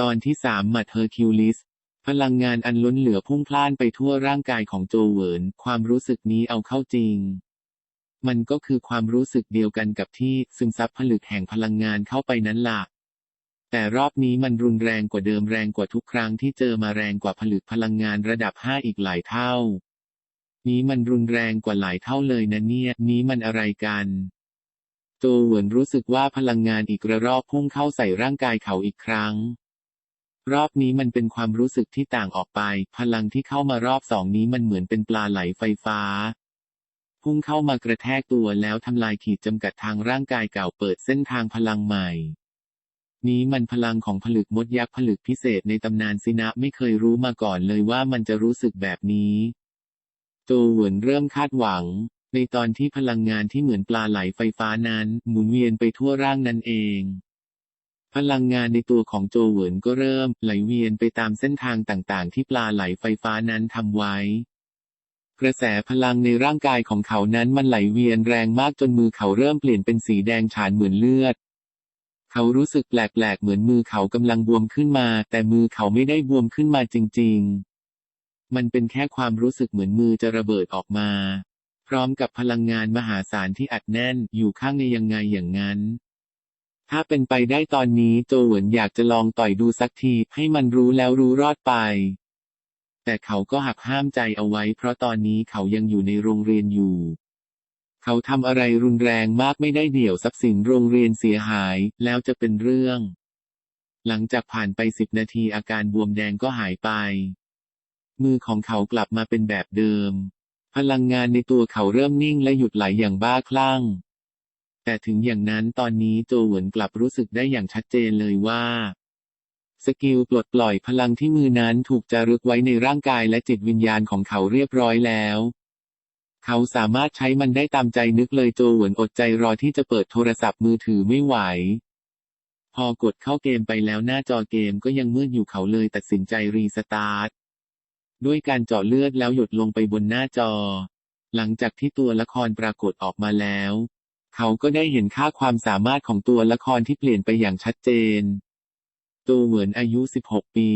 ตอนที่สามหมัดเฮอร์คิวลิส พลังงานอันล้นเหลือพุ่งพล่านไปทั่วร่างกายของโจเวิน ความรู้สึกนี้เอาเข้าจริง มันก็คือความรู้สึกเดียวกันกับที่ซึมซับผลึกแห่งพลังงานเข้าไปนั้นล่ะ แต่รอบนี้มันรุนแรงกว่าเดิมแรงกว่าทุกครั้งที่เจอมาแรงกว่าผลึกพลังงานระดับห้าอีกหลายเท่า นี้มันรุนแรงกว่าหลายเท่าเลยนะเนี่ย นี้มันอะไรกันโจเวินรู้สึกว่าพลังงานอีกระรอกพุ่งเข้าใส่ร่างกายเขาอีกครั้ง รอบนี้มันเป็นความรู้สึกที่ต่างออกไป พลังที่เข้ามารอบสองนี้มันเหมือนเป็นปลาไหลไฟฟ้า พุ่งเข้ามากระแทกตัวแล้วทำลายขีดจำกัดทางร่างกายเก่าเปิดเส้นทางพลังใหม่ นี้มันพลังของผลึกมดยักษ์ผลึกพิเศษในตำนานสินะไม่เคยรู้มาก่อนเลยว่ามันจะรู้สึกแบบนี้โจเหวนเริ่มคาดหวัง ในตอนที่พลังงานที่เหมือนปลาไหลไฟฟ้านั้น หมุนเวียนไปทั่วร่างนั่นเอง พลังงานในตัวของโจเหวินก็เริ่มไหลเวียนไปตามเส้นทางต่างๆ ที่ปลาไหลไฟฟ้านั้นทำไว้ กระแสพลังในร่างกายของเขานั้นมันไหลเวียนแรงมากจนมือเขาเริ่มเปลี่ยนเป็นสีแดงฉานเหมือนเลือด เขารู้สึกแปลกๆ เหมือนมือเขากำลังบวมขึ้นมา แต่มือเขาไม่ได้บวมขึ้นมาจริง ๆ มันเป็นแค่ความรู้สึกเหมือนมือจะระเบิดออกมา พร้อมกับพลังงานมหาศาลที่อัดแน่นอยู่ข้างในยังไงอย่างนั้น ถ้าเป็นไปได้ตอนนี้โจเหวินอยากจะลองต่อยดูสักที ให้มันรู้แล้วรู้รอดไป แต่เขาก็หักห้ามใจเอาไว้ เพราะตอนนี้เขายังอยู่ในโรงเรียนอยู่ เขาทำอะไรรุนแรงมากไม่ได้เดี่ยวทรัพย์สินโรงเรียนเสียหาย แล้วจะเป็นเรื่อง หลังจากผ่านไปสิบนาทีอาการบวมแดงก็หายไป มือของเขากลับมาเป็นแบบเดิม พลังงานในตัวเขาเริ่มนิ่งและหยุดไหลอย่างบ้าคลั่ง แต่ถึงอย่างนั้นตอนนี้โจเหวินกลับรู้สึกได้อย่างชัดเจนเลยว่า สกิลปลดปล่อยพลังที่มือนั้นถูกจารึกไว้ในร่างกายและจิตวิญญาณของเขาเรียบร้อยแล้ว เขาสามารถใช้มันได้ตามใจนึกเลยโจเหวินอดใจรอที่จะเปิดโทรศัพท์มือถือไม่ไหว พอกดเข้าเกมไปแล้วหน้าจอเกมก็ยังมืดอยู่เขาเลยตัดสินใจรีสตาร์ทด้วยการเจาะเลือดแล้วหยดลงไปบนหน้าจอ หลังจากที่ตัวละครปรากฏออกมาแล้ว เขาก็ได้เห็นค่าความสามารถของตัวละครที่เปลี่ยนไปอย่างชัดเจน ตัวเหมือนอายุ 16 ปี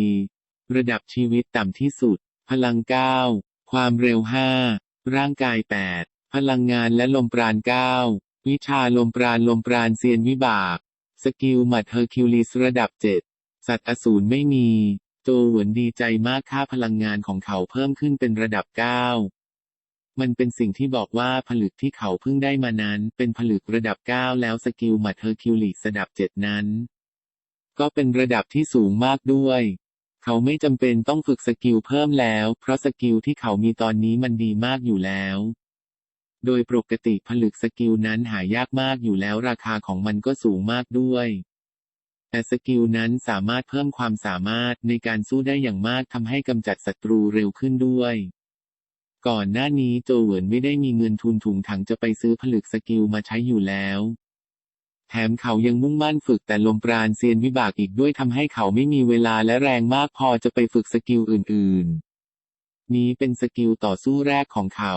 ระดับชีวิตต่ำที่สุด พลัง 9 ความเร็ว 5 ร่างกาย 8 พลังงานและลมปราณ 9 วิชาลมปราณลมปราณเซียนวิบาก สกิลหมัดเฮอร์คิวลิสระดับ 7 สัตว์อสูรไม่มีโจเหวนดีใจมากค่าพลังงานของเขาเพิ่มขึ้นเป็นระดับ 9 มันเป็นสิ่งที่บอกว่าผลึกที่เขาเพิ่งได้มานั้น เป็นผลึกระดับ 9 แล้วสกิลมัดเฮอคิวลิสระดับ 7 นั้น ก็เป็นระดับที่สูงมากด้วย เขาไม่จำเป็นต้องฝึกสกิลเพิ่มแล้ว เพราะสกิลที่เขามีตอนนี้มันดีมากอยู่แล้ว โดยปกติผลึกสกิลนั้นหายากมากอยู่แล้วราคาของมันก็สูงมากด้วยแต่สกิลนั้นสามารถเพิ่มความสามารถในการสู้ได้อย่างมากทำให้กำจัดศัตรูเร็วขึ้นด้วย ก่อนหน้านี้โจเหวินไม่ได้มีเงินทุนถุงถังจะไปซื้อผลึกสกิลมาใช้อยู่แล้ว แถมเขายังมุ่งมั่นฝึกแต่ลมปราณเซียนวิบากอีกด้วยทำให้เขาไม่มีเวลาและแรงมากพอจะไปฝึกสกิลอื่นๆ นี้เป็นสกิลต่อสู้แรกของเขา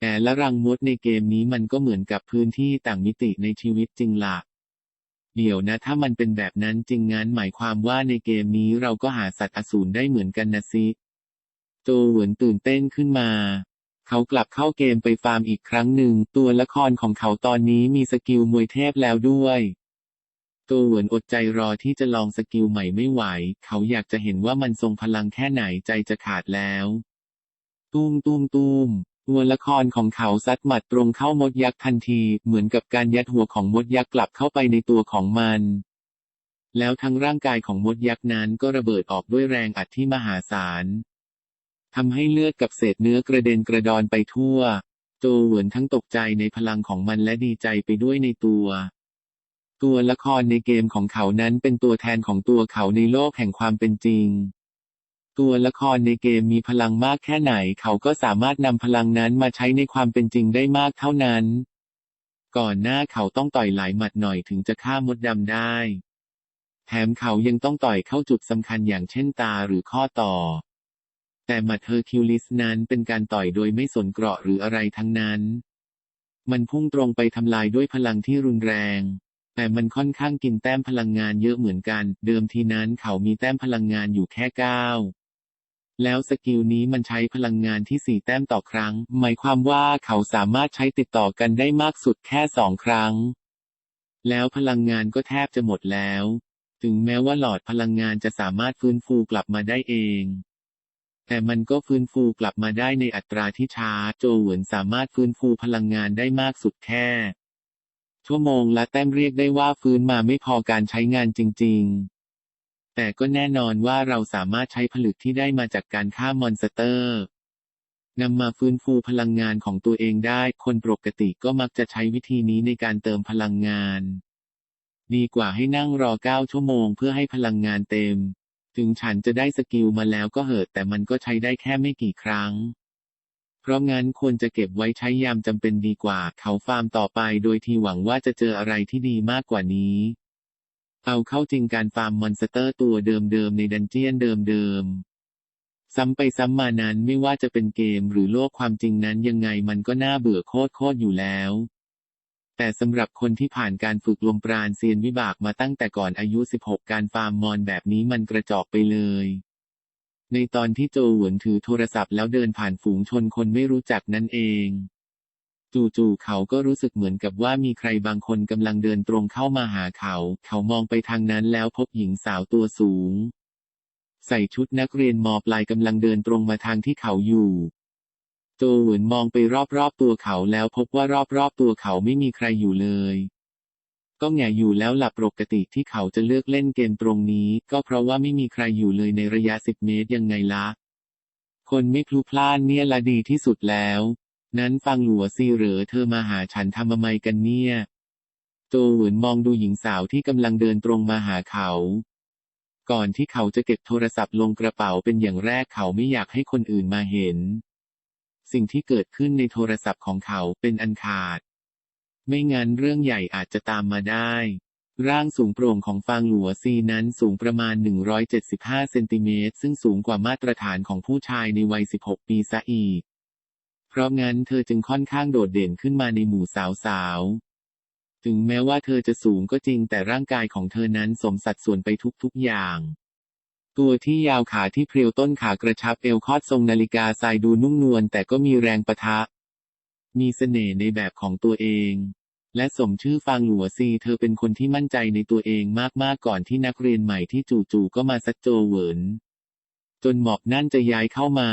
แต่ละรังมดในเกมนี้มันก็เหมือนกับพื้นที่ต่างมิติในชีวิตจริงหลักเดี๋ยวนะถ้ามันเป็นแบบนั้นจริงงั้นหมายความว่าในเกมนี้เราก็หาสัตว์อสูรได้เหมือนกันนะซิ โจเหวินตื่นเต้นขึ้นมา เขากลับเข้าเกมไปฟาร์มอีกครั้งหนึ่ง ตัวละครของเขาตอนนี้มีสกิลมวยเทพแล้วด้วยโจเหวินอดใจรอที่จะลองสกิลใหม่ไม่ไหว เขาอยากจะเห็นว่ามันทรงพลังแค่ไหนใจจะขาดแล้ว ตุ้มตุ้มตุ้มตัวละครของเขาซัดหมัดตรงเข้ามดยักษ์ทันที เหมือนกับการยัดหัวของมดยักษ์กลับเข้าไปในตัวของมัน แล้วทั้งร่างกายของมดยักษ์นั้นก็ระเบิดออกด้วยแรงอัดที่มหาศาล ทำให้เลือดกับเศษเนื้อกระเด็นกระดอนไปทั่ว โจเหวนทั้งตกใจในพลังของมันและดีใจไปด้วยในตัว ตัวละครในเกมของเขานั้นเป็นตัวแทนของตัวเขาในโลกแห่งความเป็นจริง ตัวละครในเกมมีพลังมากแค่ไหนเขาก็สามารถนำพลังนั้นมาใช้ในความเป็นจริงได้มากเท่านั้น ก่อนหน้าเขาต้องต่อยหลายหมัดหน่อยถึงจะฆ่ามดดำได้ แถมเขายังต้องต่อยเข้าจุดสำคัญอย่างเช่นตาหรือข้อต่อ แต่หมัดเฮอร์คิวลิสนั้นเป็นการต่อยโดยไม่สนเกราะหรืออะไรทั้งนั้น มันพุ่งตรงไปทำลายด้วยพลังที่รุนแรง แต่มันค่อนข้างกินแต้มพลังงานเยอะเหมือนกัน เดิมทีนั้นเขามีแต้มพลังงานอยู่แค่9แล้วสกิลนี้มันใช้พลังงานที่4แต้มต่อครั้ง หมายความว่าเขาสามารถใช้ติดต่อกันได้มากสุดแค่2ครั้ง แล้วพลังงานก็แทบจะหมดแล้ว ถึงแม้ว่าหลอดพลังงานจะสามารถฟื้นฟูกลับมาได้เอง แต่มันก็ฟื้นฟูกลับมาได้ในอัตราที่ช้า โจเหวินสามารถฟื้นฟูพลังงานได้มากสุดแค่ ชั่วโมงละแต้มเรียกได้ว่าฟื้นมาไม่พอการใช้งานจริง ๆ แต่ก็แน่นอนว่าเราสามารถใช้ผลึกที่ได้มาจากการฆ่ามอนสเตอร์นำมาฟื้นฟูพลังงานของตัวเองได้ คนปกติก็มักจะใช้วิธีนี้ในการเติมพลังงาน ดีกว่าให้นั่งรอ 9 ชั่วโมงเพื่อให้พลังงานเต็ม ถึงฉันจะได้สกิลมาแล้วก็เหอะแต่มันก็ใช้ได้แค่ไม่กี่ครั้ง เพราะงั้นควรจะเก็บไว้ใช้ยามจำเป็นดีกว่า เขาฟาร์มต่อไปโดยที่หวังว่าจะเจออะไรที่ดีมากกว่านี้ เอาเข้าจริงการฟาร์มมอนสเตอร์ตัวเดิมๆในดันเจียนเดิมๆซ้ำไปซ้ำมานั้นไม่ว่าจะเป็นเกมหรือโลกความจริงนั้นยังไงมันก็น่าเบื่อโคตรๆอยู่แล้ว แต่สำหรับคนที่ผ่านการฝึกลมปราณเซียนวิบากมาตั้งแต่ก่อนอายุ 16 การฟาร์มมอนแบบนี้มันกระจอกไปเลย ในตอนที่โจหวนถือโทรศัพท์แล้วเดินผ่านฝูงชนคนไม่รู้จักนั่นเอง จู่ๆเขาก็รู้สึกเหมือนกับว่ามีใครบางคนกำลังเดินตรงเข้ามาหาเขา เขามองไปทางนั้นแล้วพบหญิงสาวตัวสูง ใส่ชุดนักเรียนมปลายกำลังเดินตรงมาทางที่เขาอยู่ โจเหวินมองไปรอบๆตัวเขาแล้วพบว่ารอบๆตัวเขาไม่มีใครอยู่เลย ก็แง่อยู่แล้วหลับปกติที่เขาจะเลือกเล่นเกมตรงนี้ ก็เพราะว่าไม่มีใครอยู่เลยในระยะ10เมตรยังไงละ คนไม่พลุพล่านเนี่ยละดีที่สุดแล้ว นั้นฟังหลัวซีเหรอเธอมาหาฉันทำไมกันเนี่ย โจเหวินมองดูหญิงสาวที่กำลังเดินตรงมาหาเขาก่อนที่เขาจะเก็บโทรศัพท์ลงกระเป๋าเป็นอย่างแรกเขาไม่อยากให้คนอื่นมาเห็น สิ่งที่เกิดขึ้นในโทรศัพท์ของเขาเป็นอันขาด ไม่งั้นเรื่องใหญ่อาจจะตามมาได้ ร่างสูงโปร่งของฟางหลัวซีนั้นสูงประมาณ 175 เซนติเมตร ซึ่งสูงกว่ามาตรฐานของผู้ชายในวัย 16 ปีซะอีก เพราะงั้นเธอจึงค่อนข้างโดดเด่นขึ้นมาในหมู่สาวๆ ถึงแม้ว่าเธอจะสูงก็จริงแต่ร่างกายของเธอนั้นสมสัดส่วนไปทุกๆอย่าง ตัวที่ยาวขาที่เพรียวต้นขากระชับเอวคอดทรงนาฬิกาทรายดูนุ่มนวลแต่ก็มีแรงปะทะ มีเสน่ห์ในแบบของตัวเอง และสมชื่อฟางหลัวซี เธอเป็นคนที่มั่นใจในตัวเองมากๆก่อนที่นักเรียนใหม่ที่จู่ๆก็มาซัดโจเหวินจนหมอบนั่นจะย้ายเข้ามา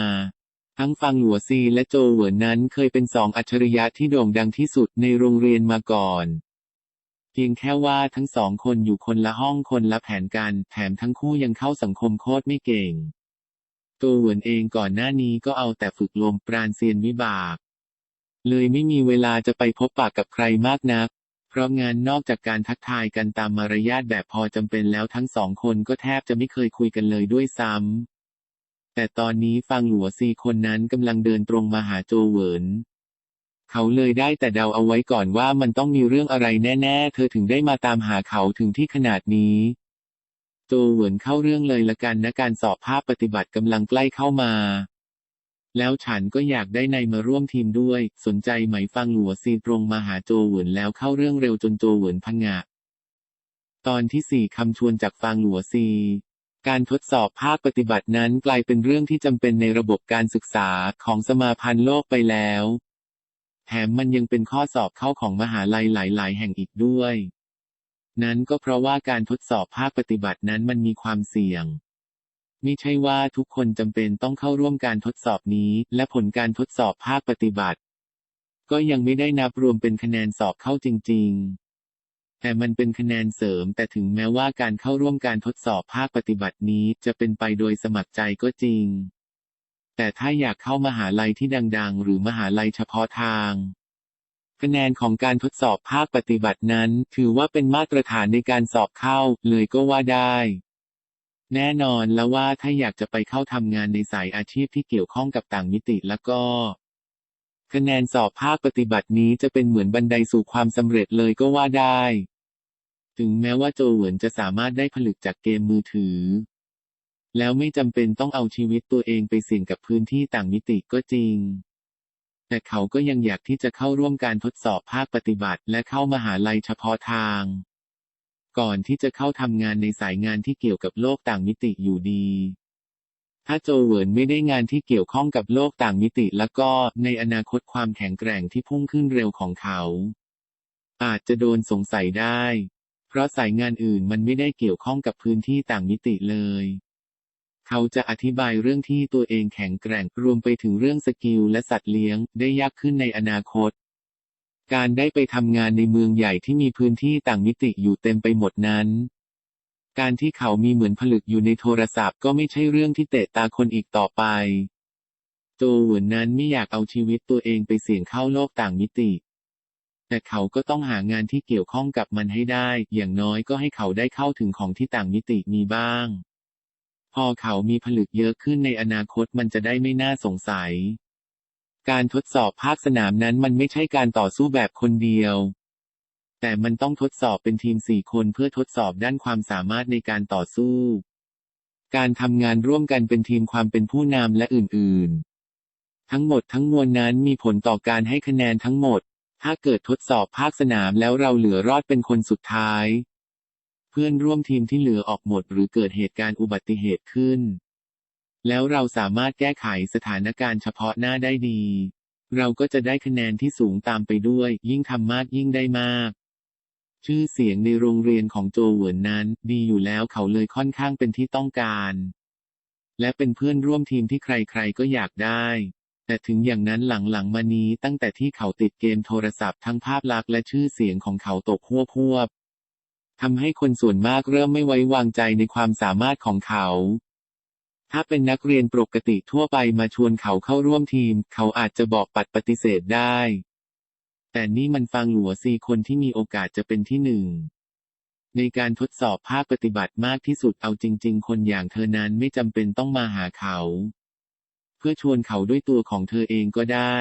ทั้งฟังหลัวซีและโจเหวินนั้นเคยเป็นสองอัจฉริยะที่โด่งดังที่สุดในโรงเรียนมาก่อน เพียงแค่ว่าทั้งสองคนอยู่คนละห้องคนละแผนกันแถมทั้งคู่ยังเข้าสังคมโคตรไม่เก่งโจเหวนเองก่อนหน้านี้ก็เอาแต่ฝึกลมปราณเซียนวิบาก เลยไม่มีเวลาจะไปพบปากกับใครมากนัก เพราะงานนอกจากการทักทายกันตามมารยาทแบบพอจำเป็นแล้วทั้งสองคนก็แทบจะไม่เคยคุยกันเลยด้วยซ้ำแต่ตอนนี้ฟังหลัวซีคนนั้นกำลังเดินตรงมาหาโจเหวิน เขาเลยได้แต่เดาเอาไว้ก่อนว่ามันต้องมีเรื่องอะไรแน่ ๆ เธอถึงได้มาตามหาเขาถึงที่ขนาดนี้โจเหวินเข้าเรื่องเลยละกันนะการสอบภาพปฏิบัติกำลังใกล้เข้ามา แล้วฉันก็อยากได้นายมาร่วมทีมด้วย สนใจไหมฟังหลัวซีตรงมาหาโจเหวินแล้วเข้าเรื่องเร็วจนโจเหวินพังงะตอนที่สี่คำชวนจากฟางหลัวซีการทดสอบภาคปฏิบัตินั้นกลายเป็นเรื่องที่จำเป็นในระบบการศึกษาของสมาพันธ์โลกไปแล้ว แถมมันยังเป็นข้อสอบเข้าของมหาลัยหลาย ๆ แห่งอีกด้วย นั้นก็เพราะว่าการทดสอบภาคปฏิบัตินั้นมันมีความเสี่ยงไม่ใช่ว่าทุกคนจำเป็นต้องเข้าร่วมการทดสอบนี้ และผลการทดสอบภาคปฏิบัติ ก็ยังไม่ได้นับรวมเป็นคะแนนสอบเข้าจริง ๆ แต่มันเป็นคะแนนเสริม แต่ถึงแม้ว่าการเข้าร่วมการทดสอบภาคปฏิบัตินี้จะเป็นไปโดยสมัครใจก็จริง แต่ถ้าอยากเข้ามหาลัยที่ดัง ๆ หรือมหาลัยเฉพาะทาง คะแนนของการทดสอบภาคปฏิบัตินั้น ถือว่าเป็นมาตรฐานในการสอบเข้า เลยก็ว่าได้ แน่นอนแล้วว่าถ้าอยากจะไปเข้าทำงานในสายอาชีพที่เกี่ยวข้องกับต่างมิติแล้วก็ คะแนนสอบภาคปฏิบัตินี้จะเป็นเหมือนบันไดสู่ความสำเร็จเลยก็ว่าได้ ถึงแม้ว่าโจเหวินจะสามารถได้ผลึกจากเกมมือถือ แล้วไม่จำเป็นต้องเอาชีวิตตัวเองไปเสี่ยงกับพื้นที่ต่างมิติก็จริง แต่เขาก็ยังอยากที่จะเข้าร่วมการทดสอบภาคปฏิบัติ และเข้ามหาลัยเฉพาะทาง ก่อนที่จะเข้าทำงานในสายงานที่เกี่ยวกับโลกต่างมิติอยู่ดี ถ้าโจเวิร์นไม่ได้งานที่เกี่ยวข้องกับโลกต่างมิติแล้วก็ในอนาคตความแข็งแกร่งที่พุ่งขึ้นเร็วของเขา อาจจะโดนสงสัยได้ เพราะสายงานอื่นมันไม่ได้เกี่ยวข้องกับพื้นที่ต่างมิติเลย เขาจะอธิบายเรื่องที่ตัวเองแข็งแกร่งรวมไปถึงเรื่องสกิลและสัตว์เลี้ยงได้ยากขึ้นในอนาคต การได้ไปทำงานในเมืองใหญ่ที่มีพื้นที่ต่างมิติอยู่เต็มไปหมดนั้น การที่เขามีเหมือนผลึกอยู่ในโทรศัพท์ก็ไม่ใช่เรื่องที่เตะตาคนอีกต่อไป โจหวนนั้นไม่อยากเอาชีวิตตัวเองไปเสี่ยงเข้าโลกต่างมิติ แต่เขาก็ต้องหางานที่เกี่ยวข้องกับมันให้ได้ อย่างน้อยก็ให้เขาได้เข้าถึงของที่ต่างมิติมีบ้าง พอเขามีผลึกเยอะขึ้นในอนาคตมันจะได้ไม่น่าสงสัย การทดสอบภาคสนามนั้นมันไม่ใช่การต่อสู้แบบคนเดียว แต่มันต้องทดสอบเป็นทีมสี่คนเพื่อทดสอบด้านความสามารถในการต่อสู้ การทำงานร่วมกันเป็นทีมความเป็นผู้นำและอื่น ๆ ทั้งหมดทั้งมวลนั้นมีผลต่อการให้คะแนนทั้งหมด ถ้าเกิดทดสอบภาคสนามแล้วเราเหลือรอดเป็นคนสุดท้าย เพื่อนร่วมทีมที่เหลือออกหมดหรือเกิดเหตุการณ์อุบัติเหตุขึ้น แล้วเราสามารถแก้ไขสถานการณ์เฉพาะหน้าได้ดี เราก็จะได้คะแนนที่สูงตามไปด้วย ยิ่งทำมากยิ่งได้มาก ชื่อเสียงในโรงเรียนของโจเหวินนั้น ดีอยู่แล้วเขาเลยค่อนข้างเป็นที่ต้องการ และเป็นเพื่อนร่วมทีมที่ใครๆก็อยากได้แต่ถึงอย่างนั้นหลังๆมานี้ตั้งแต่ที่เขาติดเกมโทรศัพท์ทั้งภาพลักษณ์และชื่อเสียงของเขาตกหัวพวบ ทำให้คนส่วนมากเริ่มไม่ไว้วางใจในความสามารถของเขา ถ้าเป็นนักเรียนปกติทั่วไปมาชวนเขาเข้าร่วมทีม เขาอาจจะบอกปัดปฏิเสธได้ แต่นี่มันฟังหลัวซีคนที่มีโอกาสจะเป็นที่หนึ่งในการทดสอบภาคปฏิบัติมากที่สุดเอาจริง ๆ คนอย่างเธอนั้นไม่จำเป็นต้องมาหาเขา เพื่อชวนเขาด้วยตัวของเธอเองก็ได้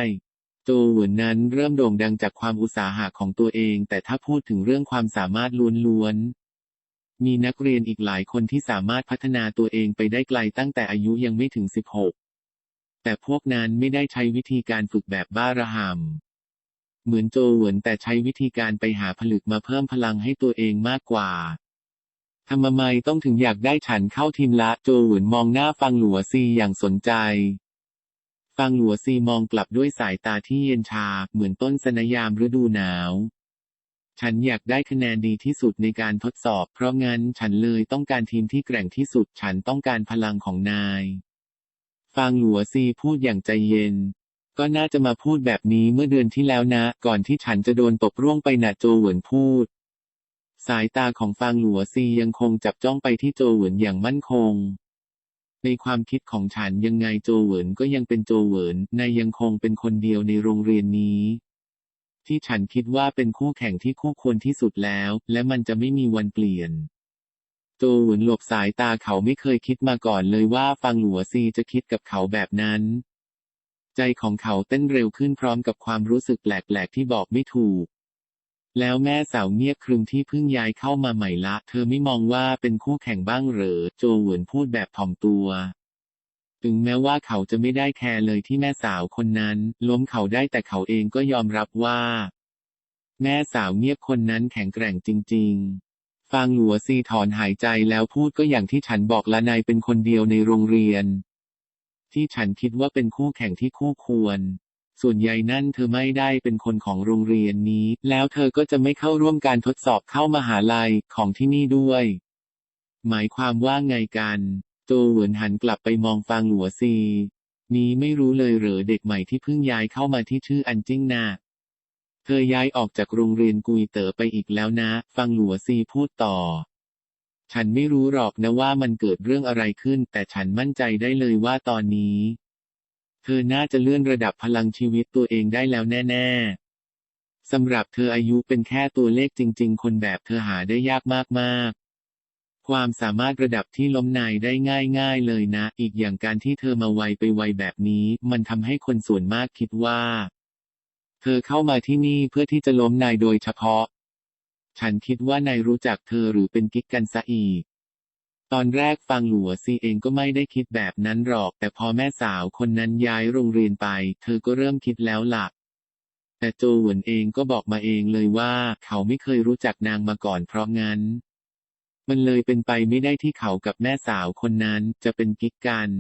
โจหวนนั้นเริ่มโด่งดังจากความอุตสาหะของตัวเอง แต่ถ้าพูดถึงเรื่องความสามารถล้วนๆ มีนักเรียนอีกหลายคนที่สามารถพัฒนาตัวเองไปได้ไกลตั้งแต่อายุยังไม่ถึง 16 แต่พวกนั้นไม่ได้ใช้วิธีการฝึกแบบบ้าระห่ำเหมือนโจหวนแต่ใช้วิธีการไปหาผลึกมาเพิ่มพลังให้ตัวเองมากกว่าทำไมต้องถึงอยากได้ฉันเข้าทีมละโจหวนมองหน้าฟังหลัวซีอย่างสนใจ ฟังหลัวซีมองกลับด้วยสายตาที่เย็นชา เหมือนต้นสนยามฤดูหนาว ฉันอยากได้คะแนนดีที่สุดในการทดสอบ เพราะงั้นฉันเลยต้องการทีมที่แกร่งที่สุด ฉันต้องการพลังของนายฟังหลัวซีพูดอย่างใจเย็น ก็น่าจะมาพูดแบบนี้เมื่อเดือนที่แล้วนะ ก่อนที่ฉันจะโดนตบร่วงไปนะโจเหวินพูด สายตาของฟางหลัวซียังคงจับจ้องไปที่โจเหวินอย่างมั่นคง ในความคิดของฉันยังไงโจเหวินก็ยังเป็นโจเหวินนายยังคงเป็นคนเดียวในโรงเรียนนี้ ที่ฉันคิดว่าเป็นคู่แข่งที่คู่ควรที่สุดแล้ว และมันจะไม่มีวันเปลี่ยน โจเหวินหลบสายตาเขาไม่เคยคิดมาก่อนเลยว่าฟังหลัวซีจะคิดกับเขาแบบนั้น ใจของเขาเต้นเร็วขึ้นพร้อมกับความรู้สึกแปลกๆที่บอกไม่ถูก แล้วแม่สาวเงียบครึมที่เพิ่งย้ายเข้ามาใหม่ละ เธอไม่มองว่าเป็นคู่แข่งบ้างเหรอ โจเหวินพูดแบบถ่อมตัว ถึงแม้ว่าเขาจะไม่ได้แคร์เลยที่แม่สาวคนนั้น ล้มเขาได้แต่เขาเองก็ยอมรับว่า แม่สาวเงียบคนนั้นแข็งแกร่งจริง ๆฟังหลัวซีถอนหายใจแล้วพูดก็อย่างที่ฉันบอกละนายเป็นคนเดียวในโรงเรียน ที่ฉันคิดว่าเป็นคู่แข่งที่คู่ควร ส่วนใหญ่นั่นเธอไม่ได้เป็นคนของโรงเรียนนี้ แล้วเธอก็จะไม่เข้าร่วมการทดสอบเข้ามหาลัยของที่นี่ด้วย หมายความว่าไงกันโจเหวินหันกลับไปมองฟางหลัวซี นี้ไม่รู้เลยเหรอเด็กใหม่ที่เพิ่งย้ายเข้ามาที่ชื่ออันจิ้งนาเธอย้ายออกจากโรงเรียนกุยเต๋อไปอีกแล้วนะ ฟังหลัวซีพูดต่อ ฉันไม่รู้หรอกนะว่ามันเกิดเรื่องอะไรขึ้น แต่ฉันมั่นใจได้เลยว่าตอนนี้ เธอน่าจะเลื่อนระดับพลังชีวิตตัวเองได้แล้วแน่ ๆ สำหรับเธออายุเป็นแค่ตัวเลขจริง ๆ คนแบบเธอหาได้ยากมากๆความสามารถระดับที่ล้มนายได้ง่าย ๆ เลยนะ อีกอย่างการที่เธอมาไวไปไวแบบนี้ มันทำให้คนส่วนมากคิดว่า เธอเข้ามาที่นี่เพื่อที่จะล้มนายโดยเฉพาะ ฉันคิดว่านายรู้จักเธอหรือเป็นกิ๊กกันซะอีก ตอนแรกฟังหลัวซีเองก็ไม่ได้คิดแบบนั้นหรอก แต่พอแม่สาวคนนั้นย้ายโรงเรียนไป เธอก็เริ่มคิดแล้วหลักแต่โจหวนเองก็บอกมาเองเลยว่าเขาไม่เคยรู้จักนางมาก่อนเพราะงั้น มันเลยเป็นไปไม่ได้ที่เขากับแม่สาวคนนั้นจะเป็นกิ๊กกัน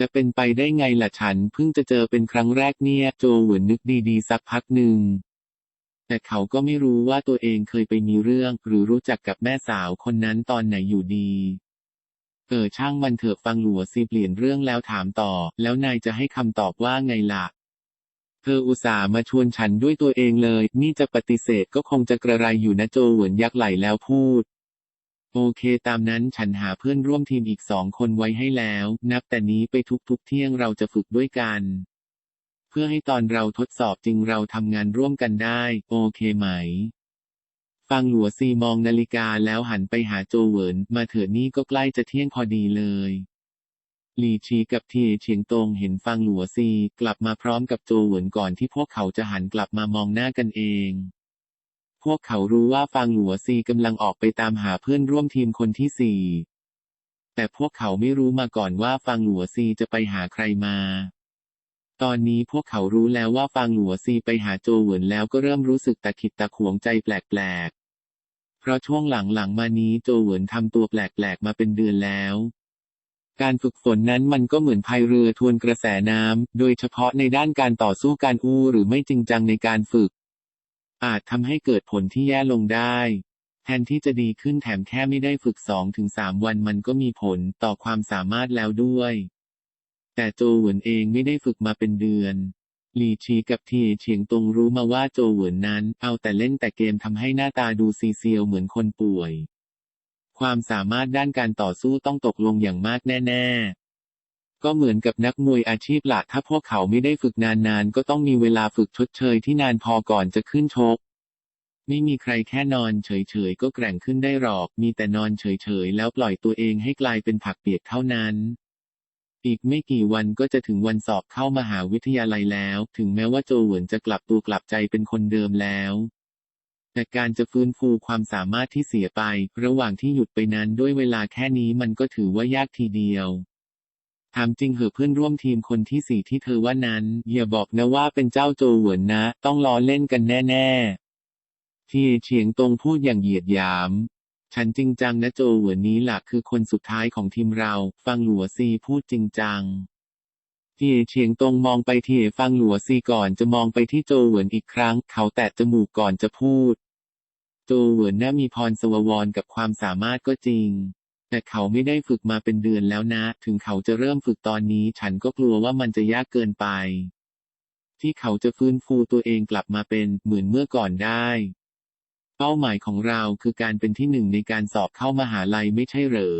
จะเป็นไปได้ไงล่ะฉันเพิ่งจะเจอเป็นครั้งแรกเนี่ย โจหวนนึกดีๆ สักพักหนึ่ง แต่เขาก็ไม่รู้ว่าตัวเองเคยไปมีเรื่อง หรือรู้จักกับแม่สาวคนนั้นตอนไหนอยู่ดีเออช่างมันเถอะฟังหลัวซีเปลี่ยนเรื่องแล้วถามต่อ แล้วนายจะให้คำตอบว่าไงล่ะ เธออุตส่าห์มาชวนฉันด้วยตัวเองเลย นี่จะปฏิเสธก็คงจะกระไรอยู่นะโจหวนยักไหลแล้วพูด โอเคตามนั้นฉันหาเพื่อนร่วมทีมอีกสองคนไว้ให้แล้ว นับแต่นี้ไปทุกๆเที่ยงเราจะฝึกด้วยกัน เพื่อให้ตอนเราทดสอบจริงเราทำงานร่วมกันได้ โอเคไหม ฟังหลัวซีมองนาฬิกาแล้วหันไปหาโจเหวิน มาเถิดนี่ก็ใกล้จะเที่ยงพอดีเลยหลีชีกับเทียเฉียงตงเห็นฟังหลัวซีกลับมาพร้อมกับโจเหวินก่อนที่พวกเขาจะหันกลับมามองหน้ากันเอง พวกเขารู้ว่าฟางหลัวซีกำลังออกไปตามหาเพื่อนร่วมทีมคนที่สี่ แต่พวกเขาไม่รู้มาก่อนว่าฟางหลัวซีจะไปหาใครมา ตอนนี้พวกเขารู้แล้วว่าฟางหลัวซีไปหาโจเหวินแล้วก็เริ่มรู้สึกตะขิดตะขวงใจแปลกๆ เพราะช่วงหลังๆมานี้โจเหวินทำตัวแปลกๆมาเป็นเดือนแล้ว การฝึกฝนนั้นมันก็เหมือนพายเรือทวนกระแสน้ำ โดยเฉพาะในด้านการต่อสู้การอู้หรือไม่จริงจังในการฝึก อาจทำให้เกิดผลที่แย่ลงได้แทนที่จะดีขึ้นแถมแค่ไม่ได้ฝึก2-3วันมันก็มีผลต่อความสามารถแล้วด้วย แต่โจเหวินเองไม่ได้ฝึกมาเป็นเดือนหลีชีกับทีเฉียงตงรู้มาว่าโจเหวินนั้น เอาแต่เล่นแต่เกมทำให้หน้าตาดูซีเซียวเหมือนคนป่วย ความสามารถด้านการต่อสู้ต้องตกลงอย่างมากแน่ ๆ ก็เหมือนกับนักมวยอาชีพหลักถ้าพวกเขาไม่ได้ฝึกนานๆ ก็ต้องมีเวลาฝึกชดเชยที่นานพอก่อนจะขึ้นชก ไม่มีใครแค่นอนเฉยๆก็แกร่งขึ้นได้หรอก มีแต่นอนเฉยๆแล้วปล่อยตัวเองให้กลายเป็นผักเปียกเท่านั้น อีกไม่กี่วันก็จะถึงวันสอบเข้ามหาวิทยาลัยแล้ว ถึงแม้ว่าโจเหวินจะกลับตัวกลับใจเป็นคนเดิมแล้วแต่การจะฟื้นฟูความสามารถที่เสียไป ระหว่างที่หยุดไปนั้นด้วยเวลาแค่นี้มันก็ถือว่ายากทีเดียวถามจริงเหอะเพื่อนร่วมทีมคนที่สี่ที่เธอว่านั้น อย่าบอกนะว่าเป็นเจ้าโจเหวินนะ ต้องล้อเล่นกันแน่ ๆ ที่เฉียงตรงพูดอย่างเหยียดหยาม ฉันจริงจังนะโจเหวินนี้หลักคือคนสุดท้ายของทีมเรา ฟังหลัวซีพูดจริงจังเที่เฉียงตรงมองไปที่ฟังหลัวซีก่อนจะมองไปที่โจเหวินอีกครั้ง เขาแตะจมูกก่อนจะพูด โจเหวินน่ามีพรสววรกับความสามารถก็จริง แต่เขาไม่ได้ฝึกมาเป็นเดือนแล้วนะ ถึงเขาจะเริ่มฝึกตอนนี้ ฉันก็กลัวว่ามันจะยากเกินไป ที่เขาจะฟื้นฟูตัวเองกลับมาเป็นเหมือนเมื่อก่อนได้ เป้าหมายของเราคือการเป็นที่หนึ่งในการสอบเข้ามหาลัยไม่ใช่เหรอ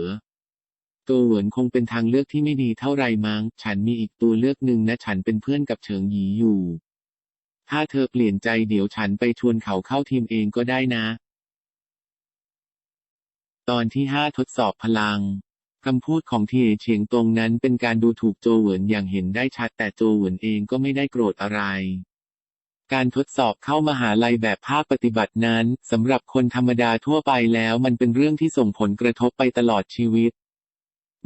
ตัวเหวินคงเป็นทางเลือกที่ไม่ดีเท่าไรมั้ง ฉันมีอีกตัวเลือกหนึ่งนะฉันเป็นเพื่อนกับเฉิงหยีอยู่ ถ้าเธอเปลี่ยนใจเดี๋ยวฉันไปชวนเขาเข้าทีมเองก็ได้นะ ตอนที่ห้าทดสอบพลังคำพูดของเทียเฉียงตรงนั้นเป็นการดูถูกโจเหวินอย่างเห็นได้ชัดแต่โจเหวินเองก็ไม่ได้โกรธอะไร การทดสอบเข้ามหาลัยแบบภาคปฏิบัตินั้นสำหรับคนธรรมดาทั่วไปแล้วมันเป็นเรื่องที่ส่งผลกระทบไปตลอดชีวิต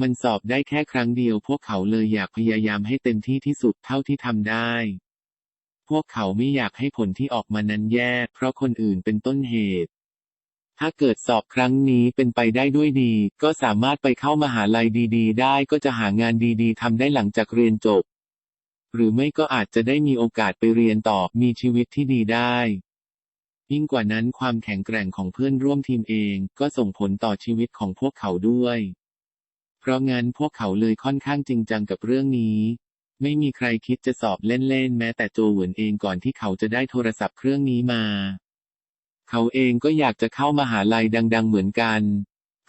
มันสอบได้แค่ครั้งเดียว พวกเขาเลยอยากพยายามให้เต็มที่ที่สุดเท่าที่ทำได้ พวกเขาไม่อยากให้ผลที่ออกมานั้นแย่ เพราะคนอื่นเป็นต้นเหตุถ้าเกิดสอบครั้งนี้เป็นไปได้ด้วยดี ก็สามารถไปเข้ามหาลัยดี ๆ ได้ก็จะหางานดี ๆทำได้หลังจากเรียนจบ หรือไม่ก็อาจจะได้มีโอกาสไปเรียนต่อมีชีวิตที่ดีได้ ยิ่งกว่านั้นความแข็งแกร่งของเพื่อนร่วมทีมเองก็ส่งผลต่อชีวิตของพวกเขาด้วย เพราะงั้นพวกเขาเลยค่อนข้างจริงจังกับเรื่องนี้ ไม่มีใครคิดจะสอบเล่นๆแม้แต่โจเหวินเองก่อนที่เขาจะได้โทรศัพท์เครื่องนี้มา เขาเองก็อยากจะเข้ามหาลัยดัง ๆ เหมือนกัน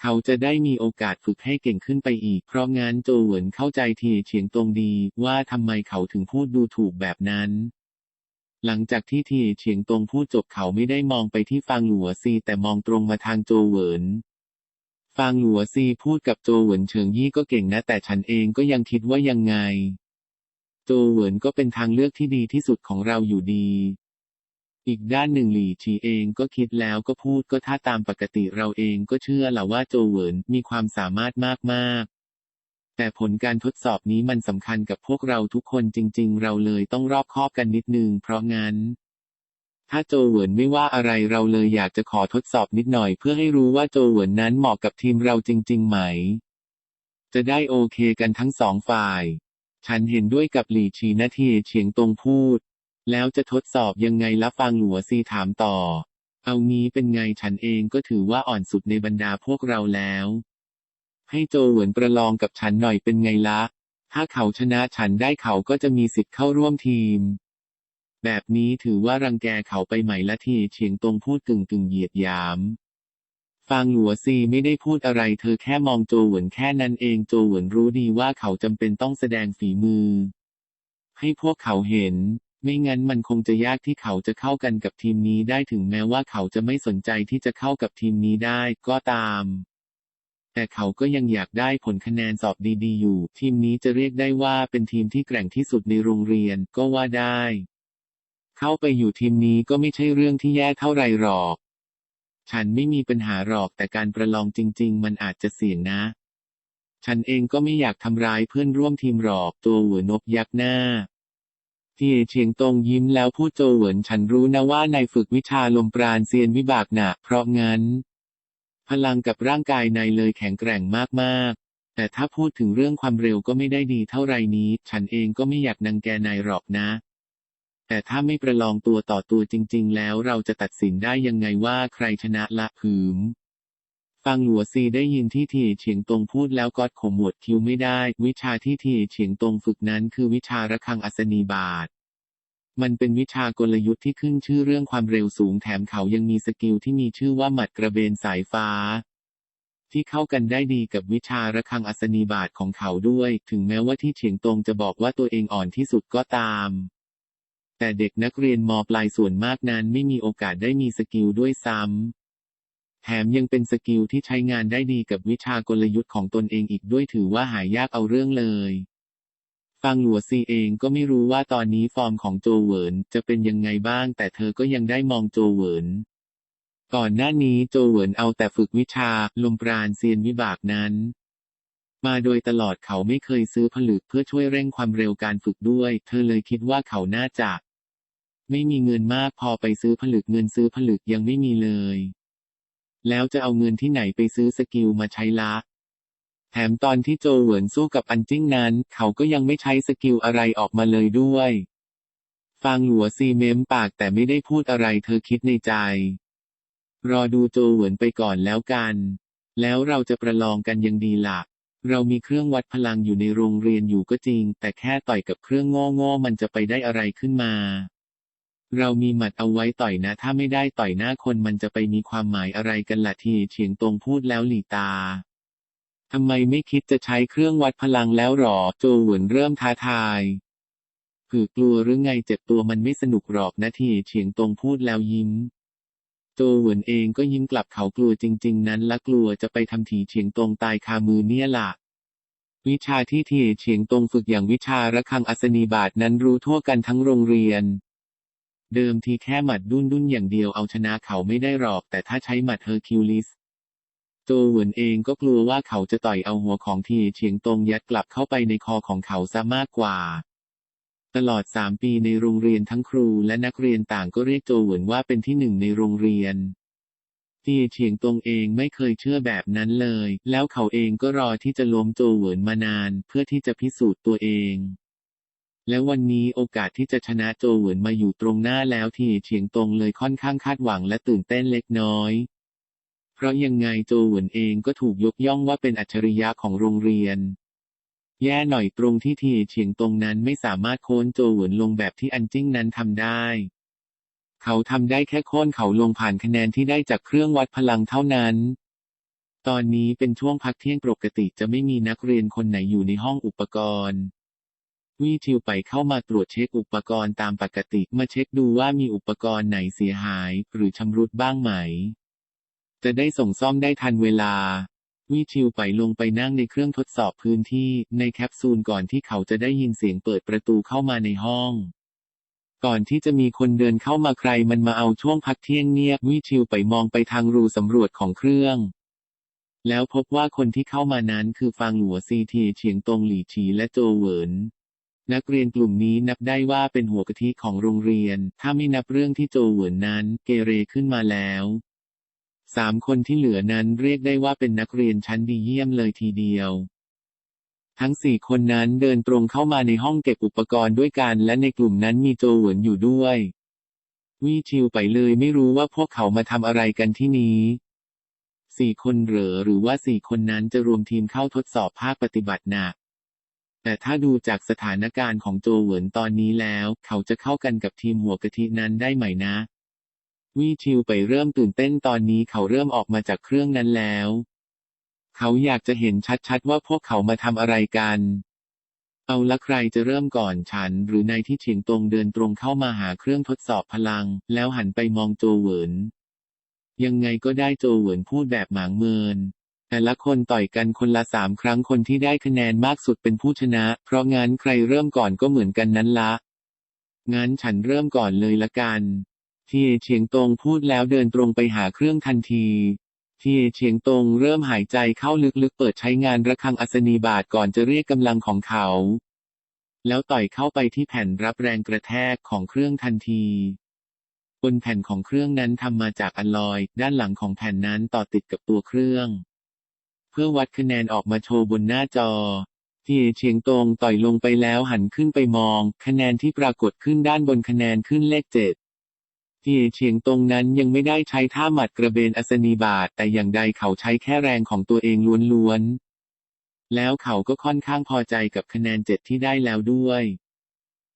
เขาจะได้มีโอกาสฝึกให้เก่งขึ้นไปอีก เพราะงั้นโจเหวินเข้าใจทีเฉียงตรงดีว่าทำไมเขาถึงพูดดูถูกแบบนั้น หลังจากที่ทีเฉียงตรงพูดจบเขาไม่ได้มองไปที่ฟางหลัวซีแต่มองตรงมาทางโจเหวินฟางหลัวซีพูดกับโจเหวินเฉิงยี่ก็เก่งนะ แต่ฉันเองก็ยังคิดว่ายังไง โจเหวินก็เป็นทางเลือกที่ดีที่สุดของเราอยู่ดี อีกด้านหนึ่งหลี่ชีเองก็คิดแล้วก็พูดก็ถ้าตามปกติเราเองก็เชื่อแหละว่าโจเหวินมีความสามารถมากๆแต่ผลการทดสอบนี้มันสำคัญกับพวกเราทุกคนจริง ๆ เราเลยต้องรอบคอบกันนิดนึง เพราะงั้น ถ้าโจเหวินไม่ว่าอะไรเราเลยอยากจะขอทดสอบนิดหน่อย เพื่อให้รู้ว่าโจเหวินนั้นเหมาะกับทีมเราจริง ๆ ไหม จะได้โอเคกันทั้งสองฝ่าย ฉันเห็นด้วยกับหลี่ชีนาทีเฉียงตรงพูด แล้วจะทดสอบยังไงละฟังหลัวซีถามต่อ เอางี้เป็นไงฉันเองก็ถือว่าอ่อนสุดในบรรดาพวกเราแล้ว ให้โจเหวินประลองกับฉันหน่อยเป็นไงละ ถ้าเขาชนะฉันได้เขาก็จะมีสิทธิ์เข้าร่วมทีม แบบนี้ถือว่ารังแกเขาไปใหม่ละทีเฉียงตรงพูดกึ่งกึ่งเหยียดหยามฟางหลัวซีไม่ได้พูดอะไร เธอแค่มองโจเหวนแค่นั้นเองโจเหวนรู้ดีว่าเขาจำเป็นต้องแสดงฝีมือ ให้พวกเขาเห็น ไม่งั้นมันคงจะยากที่เขาจะเข้ากันกับทีมนี้ได้ถึงแม้ว่าเขาจะไม่สนใจที่จะเข้ากับทีมนี้ได้ก็ตาม แต่เขาก็ยังอยากได้ผลคะแนนสอบดีๆอยู่ ทีมนี้จะเรียกได้ว่าเป็นทีมที่แกร่งที่สุดในโรงเรียนก็ว่าได้ เข้าไปอยู่ทีมนี้ก็ไม่ใช่เรื่องที่แย่เท่าไรหรอก ฉันไม่มีปัญหาหรอกแต่การประลองจริง ๆ มันอาจจะเสี่ยงนะ ฉันเองก็ไม่อยากทำร้ายเพื่อนร่วมทีมหรอกตัวเหวินนบยักษ์หน้า ที่เฉียงตงยิ้มแล้วพูดโจเหวินฉันรู้นะว่านายฝึกวิชาลมปราณเซียนวิบากหนะเพราะงั้น พลังกับร่างกายนายเลยแข็งแกร่งมากๆ แต่ถ้าพูดถึงเรื่องความเร็วก็ไม่ได้ดีเท่าไรนี้ ฉันเองก็ไม่อยากนังแกนายหรอกนะ แต่ถ้าไม่ประลองตัวต่อตัวจริง ๆ แล้วเราจะตัดสินได้ยังไงว่าใครชนะละผืม ฟังหลัวซีได้ยินที่ทีเฉียงตรงพูดแล้วก็ขมวดคิ้วไม่ได้ วิชาที่ทีเฉียงตรงฝึกนั้นคือวิชาระฆังอัศนีบาท มันเป็นวิชากลยุทธ์ที่ขึ้นชื่อเรื่องความเร็วสูงแถมเขายังมีสกิลที่มีชื่อว่าหมัดกระเบนสายฟ้า ที่เข้ากันได้ดีกับวิชาระฆังอัศนีบาทของเขาด้วย ถึงแม้ว่าที่เฉียงตรงจะบอกว่าตัวเองอ่อนที่สุดก็ตามแต่เด็กนักเรียนมปลายส่วนมากนั้นไม่มีโอกาสได้มีสกิลด้วยซ้ำ แถมยังเป็นสกิลที่ใช้งานได้ดีกับวิชากลยุทธ์ของตนเองอีกด้วยถือว่าหายากเอาเรื่องเลยฟังหลัวซีเองก็ไม่รู้ว่าตอนนี้ฟอร์มของโจเหวินจะเป็นยังไงบ้าง แต่เธอก็ยังได้มองโจเหวินก่อนหน้านี้โจเหวินเอาแต่ฝึกวิชาลมปราณเซียนวิบากนั้น มาโดยตลอดเขาไม่เคยซื้อผลึกเพื่อช่วยเร่งความเร็วการฝึกด้วย เธอเลยคิดว่าเขาน่าจะ ไม่มีเงินมากพอไปซื้อผลึกเงินซื้อผลึกยังไม่มีเลย แล้วจะเอาเงินที่ไหนไปซื้อสกิลมาใช้ละแถมตอนที่โจเหวินสู้กับอันจิ้งนั้น เขาก็ยังไม่ใช้สกิลอะไรออกมาเลยด้วย ฟังหลัวซีเม้มปากแต่ไม่ได้พูดอะไรเธอคิดในใจ รอดูโจเหวินไปก่อนแล้วกัน แล้วเราจะประลองกันยังดีละเรามีเครื่องวัดพลังอยู่ในโรงเรียนอยู่ก็จริง แต่แค่ต่อยกับเครื่องโง่ๆมันจะไปได้อะไรขึ้นมา เรามีหมัดเอาไว้ต่อยนะ ถ้าไม่ได้ต่อยหน้าคนมันจะไปมีความหมายอะไรกันล่ะทีเฉียงตรงพูดแล้วหลีตาทำไมไม่คิดจะใช้เครื่องวัดพลังแล้วหรอ โจหวนเริ่มท้าทายผือกลัวหรือไงเจ็บตัวมันไม่สนุกหรอกนะทีเฉียงตรงพูดแล้วยิ้ม โจหวนเองก็ยิ้มกลับเขากลัวจริง ๆ นั้นและกลัวจะไปทำทีเฉียงตรงตายคามือเนี่ยล่ะวิชาที่ทีเฉียงตรงฝึกอย่างวิชาระฆังอัศนีบาทนั้นรู้ทั่วกันทั้งโรงเรียน เดิมทีแค่หมัดดุนดุนอย่างเดียวเอาชนะเขาไม่ได้หรอก แต่ถ้าใช้หมัดเฮอร์คิวลิสโจเหวินเองก็กลัวว่าเขาจะต่อยเอาหัวของทีเฉียงตรงยัดกลับเข้าไปในคอของเขาซะมากกว่า ตลอดสามปีในโรงเรียนทั้งครูและนักเรียนต่างก็เรียกโจเหวินว่าเป็นที่หนึ่งในโรงเรียนทีเฉียงตรงเองไม่เคยเชื่อแบบนั้นเลย แล้วเขาเองก็รอที่จะล้มโจเหวินมานาน เพื่อที่จะพิสูจน์ตัวเอง และวันนี้โอกาสที่จะชนะโจเหวินมาอยู่ตรงหน้าแล้วที่เฉียงตรงเลยค่อนข้างคาดหวังและตื่นเต้นเล็กน้อย เพราะยังไงโจเหวินเองก็ถูกยกย่องว่าเป็นอัจฉริยะของโรงเรียน แย่หน่อยตรงที่ทีเฉียงตรงนั้นไม่สามารถโค่นโจเหวินลงแบบที่อันจิ้งนั้นทำได้ เขาทำได้แค่โค่นเขาลงผ่านคะแนนที่ได้จากเครื่องวัดพลังเท่านั้นตอนนี้เป็นช่วงพักเที่ยงปกติจะไม่มีนักเรียนคนไหนอยู่ในห้องอุปกรณ์ วี่ทิวไปเข้ามาตรวจเช็คอุปกรณ์ตามปกติ มาเช็คดูว่ามีอุปกรณ์ไหนเสียหาย หรือชำรุดบ้างไหม จะได้ส่งซ่อมได้ทันเวลาวีทิวไปลงไปนั่งในเครื่องทดสอบพื้นที่ในแคปซูลก่อนที่เขาจะได้ยินเสียงเปิดประตูเข้ามาในห้อง ก่อนที่จะมีคนเดินเข้ามาใครมันมาเอาช่วงพักเที่ยงเงียบวี่ทิวไปมองไปทางรูสำรวจของเครื่อง แล้วพบว่าคนที่เข้ามานั้นคือฟางหลัวซีทีเฉียงตงหลี่ฉีและโจเหวิน นักเรียนกลุ่มนี้นับได้ว่าเป็นหัวกะทิของโรงเรียน ถ้าไม่นับเรื่องที่โจเหวินนั้นเกเรขึ้นมาแล้วสามคนที่เหลือนั้นเรียกได้ว่าเป็นนักเรียนชั้นดีเยี่ยมเลยทีเดียว ทั้งสี่คนนั้นเดินตรงเข้ามาในห้องเก็บอุปกรณ์ด้วยกัน และในกลุ่มนั้นมีโจเหวินอยู่ด้วยวีชิวไปเลยไม่รู้ว่าพวกเขามาทำอะไรกันที่นี้สี่คนเหรอหรือว่าสี่คนนั้นจะรวมทีมเข้าทดสอบภาคปฏิบัติหนัก แต่ถ้าดูจากสถานการณ์ของโจเหวินตอนนี้แล้ว เขาจะเข้ากันกับทีมหัวกะทินั้นได้ไหมนะ วี่ชิวไปเริ่มตื่นเต้นตอนนี้เขาเริ่มออกมาจากเครื่องนั้นแล้ว เขาอยากจะเห็นชัดๆว่าพวกเขามาทำอะไรกัน เอาละใครจะเริ่มก่อนฉัน หรือนายที่เฉียงตรงเดินตรงเข้ามาหาเครื่องทดสอบพลัง แล้วหันไปมองโจเหวินยังไงก็ได้โจเหวินพูดแบบหมางเมิน แต่ละคนต่อยกันคนละสามครั้งคนที่ได้คะแนนมากสุดเป็นผู้ชนะ เพราะงั้นใครเริ่มก่อนก็เหมือนกันนั้นละ งั้นฉันเริ่มก่อนเลยละกันทีเอเฉียงตงพูดแล้วเดินตรงไปหาเครื่องทันทีทีเอเฉียงตงเริ่มหายใจเข้าลึกๆเปิดใช้งานระฆังอัศนีบาทก่อนจะเรียกกำลังของเขา แล้วต่อยเข้าไปที่แผ่นรับแรงกระแทกของเครื่องทันทีบนแผ่นของเครื่องนั้นทำมาจากอะลอย ด้านหลังของแผ่นนั้นต่อติดกับตัวเครื่อง พื่อวัดคะแนนออกมาโชว์บนหน้าจอเที่เฉียงตรงต่อยลงไปแล้วหันขึ้นไปมอง คะแนนที่ปรากฏขึ้นด้านบนคะแนนขึ้นเลขเจ็ดเที่เฉียงตรงนั้นยังไม่ได้ใช้ท่าหมัดกระเบนอัศนีบาทแต่อย่างใดเขาใช้แค่แรงของตัวเองล้วนๆ แล้วเขาก็ค่อนข้างพอใจกับคะแนนเจ็ดที่ได้แล้วด้วย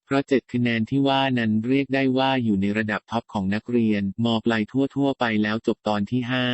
เพราะเจ็ดคะแนนที่ว่านั้นเรียกได้ว่าอยู่ในระดับท็อปของนักเรียนมปลายทั่วๆ ไปแล้วจบตอนที่ห้า